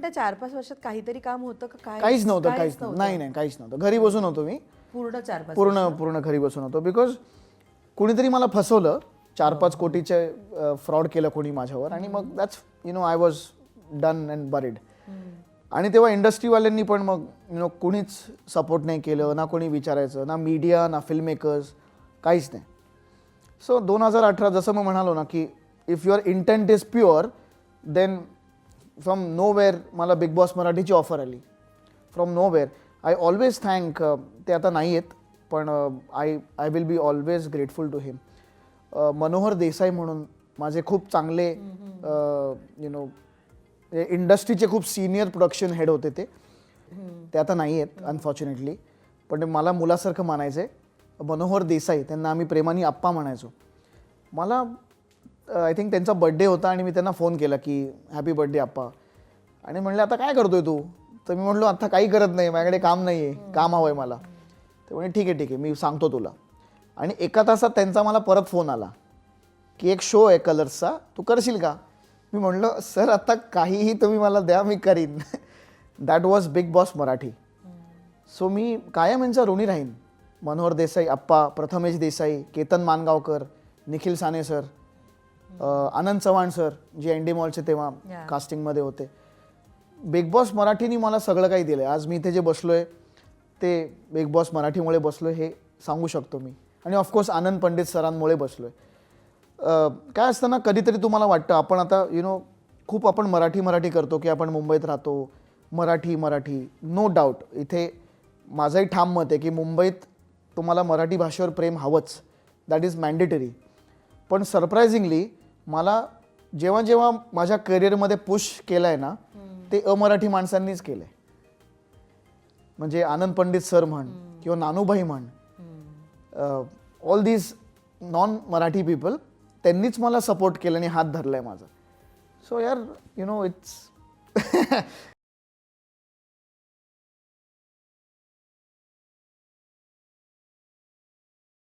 त्या चार पाच वर्षात काहीतरी काम होतं का? काय? काहीच नव्हतं काहीच नव्हतं. नाही नाही काहीच नव्हतं. घरी बसून होतो मी. पूर्ण चार पाच पूर्ण पूर्ण घरी बसून होतो. बिकॉज कुणीतरी मला फसवलं चार पाच कोटीचे फ्रॉड केलं कोणी माझ्यावर आणि मग that's you know I was done and buried आणि तेव्हा इंडस्ट्रीवाल्यांनी पण मग यु नो कुणीच सपोर्ट नाही केलं ना कोणी विचारायचं ना मीडिया ना फिल्म मेकर्स काहीच नाही. सो दोन हजार अठरा जसं मी म्हणालो ना की if your intent is pure then from nowhere मला बिग बॉस मराठीची ऑफर आली. From nowhere I always thank ते आता नाही आहेत पण I I will be always grateful to him Manohar Desai म्हणून माझे खूप चांगले यु नो इंडस्ट्रीचे खूप सिनियर प्रोडक्शन हेड होते ते. ते आता नाही आहेत अनफॉर्च्युनेटली पण मला मुलासारखं मानायचे मनोहर देसाई त्यांना आम्ही प्रेमाने आप्पा म्हणायचो. मला आय थिंक त्यांचा बड्डे होता आणि मी त्यांना फोन केला की हॅपी बड्डे आप्पा. आणि म्हणले आता काय करतोय तू? तर मी म्हणलो आता काही करत नाही माझ्याकडे काम नाही आहे काम हवं आहे मला. ते म्हणे ठीक आहे ठीक आहे मी सांगतो तुला. आणि एका तासात त्यांचा मला परत फोन आला की एक शो आहे कलर्सचा तू करशील का? मी म्हणलं सर आता काहीही तुम्ही मला द्या मी करीन. That was big boss Marathi. So मी कायम यांचा ऋणी राहीन. Manohar Desai Appa Prathamesh Desai Ketan Mangaonkar Nikhil Sane sir. Anand Chavan sir J N D मॉलचे तेव्हा. कास्टिंगमध्ये होते. बिग बॉस मराठीने मला सगळं काही दिलं आहे आज मी इथे जे बसलोय ते बिग बॉस मराठीमुळे बसलोय हे सांगू शकतो मी. आणि ऑफकोर्स आनंद पंडित सरांमुळे बसलोय. अं, काय असतं ना कधीतरी तुम्हाला वाटतं आपण आता यु नो खूप आपण मराठी मराठी करतो की आपण मुंबईत राहतो मराठी मराठी नो डाऊट इथे माझंही ठाम मत आहे की मुंबईत तुम्हाला मराठी भाषेवर प्रेम हवंच. दॅट इज मॅन्डेटरी पण सरप्रायझिंगली मला जेव्हा जेव्हा माझ्या करिअरमध्ये पुश केलं आहे ना ते अमराठी माणसांनीच केलं आहे म्हणजे आनंद पंडित सर म्हण किंवा नानूभाई म्हण. All these non Marathi people त्यांनीच मला सपोर्ट केलं आणि हात धरलाय माझा. सो यार यु नो इट्स